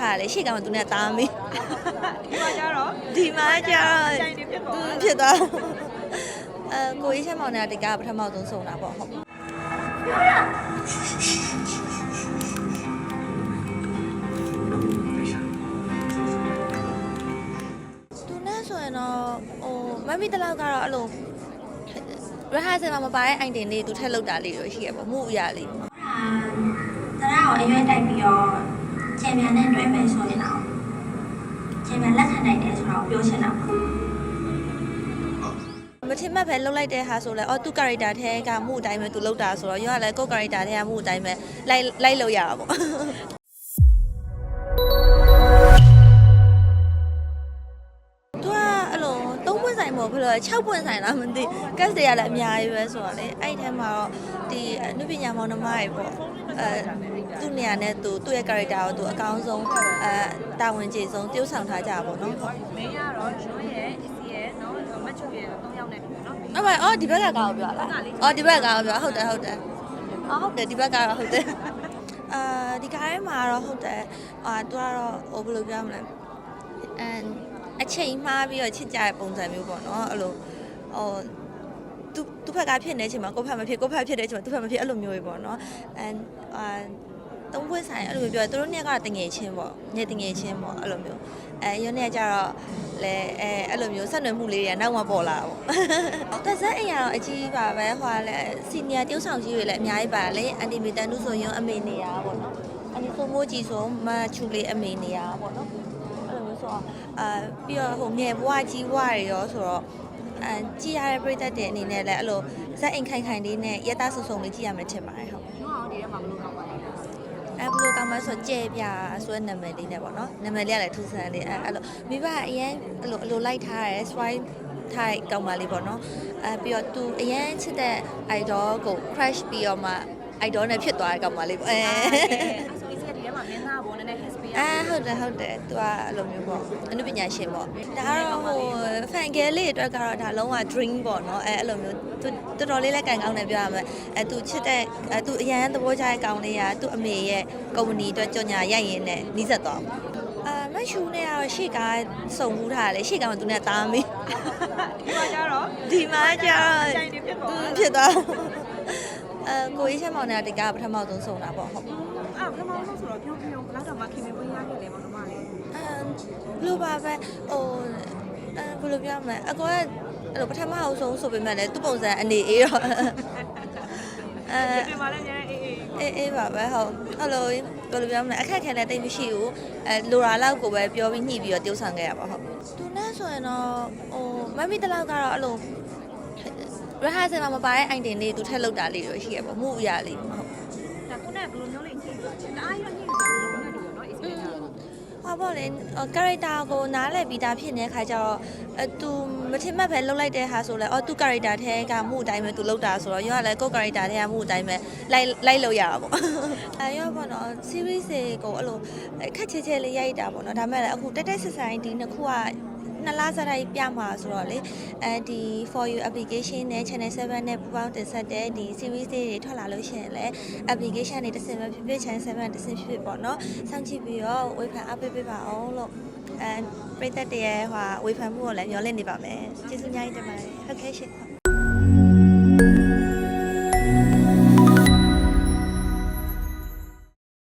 ထားတယ်လေရှေ့ကောင်ကသူနဲ့တားမေးဒီမှာကျတော့ဒီမှာကျတော့ကြိုင်နေဖြစ်သွားอืมဖြစ်သွားအဲကိုကြီးချက်မောင်နဲ့တကပထမဆုံးဆုံးတာပေါ့ဟုတ်သူနဲ့ဆိုရင်တော့ဟိုမမီတလောက်ကတော့အဲ့လိုရဟဆယ်မှာမပါတဲ့အိုင်တင်လေးသူထက်လောက်တာလေးတော့ရှိရပေါ့မှုအရာလေးတရကိုအရွယ်တိုက်ပြီးတော့ ချန်ပီယံနဲ့တွဲမယ်ဆိုရင်တော့ချန်ပီယံလက်ခံနိုင်တယ်ဆိုတော့ပြောချင်တာပါမထင်မှတ်ပဲလှုပ်လိုက်တဲ့ဟာဆိုလဲအော်သူ character ထဲကမှုအတိုင်းပဲသူလှုပ်တာဆိုတော့ရောကလည်းကို character ထဲကမှုအတိုင်းပဲလိုက်လိုက်လို့ရတာပေါ့သူကအဲ့လိုသုံးပွင့်ဆိုင်ပေါ့ဘယ်လိုလဲ6ပွင့်ဆိုင်လားမသိ gas တွေကလည်းအများကြီးပဲဆိုတော့လေအဲ့ဒီထဲမှာတော့ဒီအနုပညာမောင်နှမတွေပေါ့ အဲသူ့နေရာနဲ့သူသူ့ရဲ့ character ကိုသူအကောင်းဆုံးအဲတာဝန်ကျေဆုံးတည်ဆောင်ထားကြပါပေါ့နော်ဟုတ်မင်းကတော့ရွှေရဲ့အစီရဲ့နော်မတ်ချုရဲ့၃ယောက်နဲ့တူတယ်နော်ဟုတ်ပါအော်ဒီဘက်ကကောင်းပြောလားအော်ဒီဘက်ကကောင်းပြောဟုတ်တယ်ဟုတ်တယ်အော်ဟုတ်တယ်ဒီဘက်ကတော့ဟုတ်တယ်အာဒီကားထဲမှာတော့ဟုတ်တယ်အာသူကတော့ဟိုဘယ်လိုပြောမလဲအန်အချိန်မှားပြီးတော့ချစ်ကြတဲ့ပုံစံမျိုးပေါ့နော်အဲ့လိုဟို သူသူ့ဘက်ကဖြစ်နေတဲ့အချိန်မှာကိုယ့်ဘက်မဖြစ်ကိုယ့်ဘက်ဖြစ်တဲ့အချိန်မှာသူ့ဘက်မဖြစ်အဲ့လိုမျိုးကြီးပေါ့နော်အန်အာသုံးခွင့်ဆိုင်အဲ့လိုမျိုးပြောတယ်သူတို့နှစ်ယောက်ကတငယ်ချင်းပေါ့ညတငယ်ချင်းပေါ့အဲ့လိုမျိုးအဲရုံးနဲ့ကြတော့လဲအဲအဲ့လိုမျိုးဆက်နွယ်မှုလေးတွေကနောက်မှပေါ်လာတာပေါ့သက်ဆက်အိမ်ကတော့အကြီးပါပဲဟိုကလည်းစီနီယာတယောက်ဆောင်ကြီးတွေလည်းအများကြီးပါလေအန်တီမီတန်နုဆိုရင်အမေနေရပါပေါ့နော်အန်တီဆိုမိုးကြီးဆိုမချူလေးအမေနေရပါပေါ့နော်အဲ့လိုမျိုးဆိုတော့အာပြီးတော့ဟိုငယ်ဘွားကြီးဘွားတွေရောဆိုတော့ အဲကြည်ရတဲ့ပြည်သက်တဲ့အနေနဲ့လည်းအဲ့လိုဇက်အိမ်ခိုင်ခိုင်လေးနဲ့ရက်သားဆုံဆုံလေးကြည့်ရမယ်ထင်ပါတယ်ဟုတ်ကျွန်းအောင်ဒီထဲမှာဘလို့ကောင်းပါလဲအဲဘလို့ကောင်းမလဲဆိုကြဲပြဆိုတဲ့နာမည်လေးနဲ့ပေါ့နော်နာမည်လေးကလည်းထူးဆန်းလေးအဲအဲ့လိုမိဘအရင်အဲ့လိုအလိုလိုက်ထားရဲ swipe ထိုက်ကောင်းပါလေးပေါ့နော်အဲပြီးတော့သူအရင်ချစ်တဲ့ idol ကို crush ပြီးတော့မှ idol နဲ့ဖြစ်သွားတဲ့ကောင်းပါလေးပေါ့အဲအဲ့ဆိုအစီရဲ့ဒီထဲမှာမင်းသားဘောနည်းနည်း history အဲဟုတ်တယ်ဟုတ်တယ်သူကအဲ့လိုမျိုးပေါ့အနုပညာရှင်ပေါ့ဒါကတော့ဟို fan girl လေးတွေအတွက်ကတော့ဒါလုံးဝ dream ပေါ့နော်အဲအဲ့လိုမျိုးသူတော်တော်လေးလည်းကန်ကောင်းတယ်ပြောရမယ်အဲသူချစ်တဲ့အဲသူအရန်သဘောကျတဲ့ကောင်လေးကသူ့အမေရဲ့ကုမ္ပဏီအတွက်ကြော်ညာရိုက်ရင်းနဲ့နီးစပ်သွားအာမတ်ရှူနဲ့ကတော့ရှေ့ကားစုံမှုထားတယ်လေရှေ့ကားကသူနဲ့တားမေးဒီမှာကျတော့ဒီမှာကျတော့ကြိုင်နေဖြစ်သွားอืมဖြစ်သွားအဲကိုကြီးချက်မောင်နဲ့တကပထမဆုံးဆုံးတာပေါ့ဟုတ် အာပထမဆုံးဆိုတော့ပြုံးပြုံးဘလောက်တော့မှခင်မင်ဝေးရခဲ့လေမမလေးအဲဘလိုပါပဲဟိုအဲဘယ်လိုပြောမလဲအကောကအဲ့လိုပထမအောင်ဆုံးဆိုပေမဲ့လည်းသူ့ပုံစံအနေအေးတော့အဲဒီမှာလည်းညအေးအေးအေးအေးပါပဲဟုတ်အဲ့လိုဘယ်လိုပြောမလဲအခက်ခဲလည်းတိတ်မရှိဘူးအဲလိုရာလောက်ကိုပဲပြောပြီးညှိပြီးတော့တိုးဆောင်ခဲ့ရပါဟုတ်သူနဲ့ဆိုရင်တော့ဟိုမမီတလောက်ကတော့အဲ့လိုရဟဆယ်မှာမပါတဲ့အိုင်တင်လေးသူထက်လောက်တာလေးတော့ရှိရပေါ့မှုအရာလေးဟုတ်ဒါခု နကဘယ်လိုမျိုးလေးညှိသွားလဲတအားရညှိသွားလို့နဲ့တူနော် experience ဟာပေါ့လေ character ကိုနားလည်ပြီးသားဖြစ်နေတဲ့ခါကျတော့အဲ तू မထင်မှတ်ပဲလှုပ်လိုက်တဲ့ဟာဆိုလဲအော် तू character ထဲကမှုအတိုင်းပဲ तू လှုပ်တာဆိုတော့ရောကလည်းကို character ထဲကမှုအတိုင်းပဲလိုက်လိုက်လို့ရတာပေါ့အဲရောပေါ့နော် series တွေကိုအဲ့လိုခက်ချဲချဲလေးရိုက်တာပေါ့နော်ဒါမဲ့လည်းအခုတက်တက်ဆက်ဆိုင်ဒီနှစ်ခုက နှစ်လစတိုင်းပြမှာဆိုတော့လေအဲဒီ for you application နဲ့ channel 7နဲ့ပူပေါင်းတင်ဆက်တဲ့ဒီ series တွေထွက်လာလို့ရှိရင်လည်း application တွေတစ်စင်ပဲဖြစ်ဖြစ် channel 7တစ်စင်ဖြစ်ဖြစ်ပေါ့နော်စောင့်ကြည့်ပြီးတော့ဝေဖန်အားပေးပေးပါအောင်လို့အဲပရိသတ်တွေရဲ့ဟိုဝေဖန်မှုကိုလည်းမျှော်လင့်နေပါမယ်ကျေးဇူးအများကြီးတင်ပါတယ်ဟုတ်ကဲ့ရှင်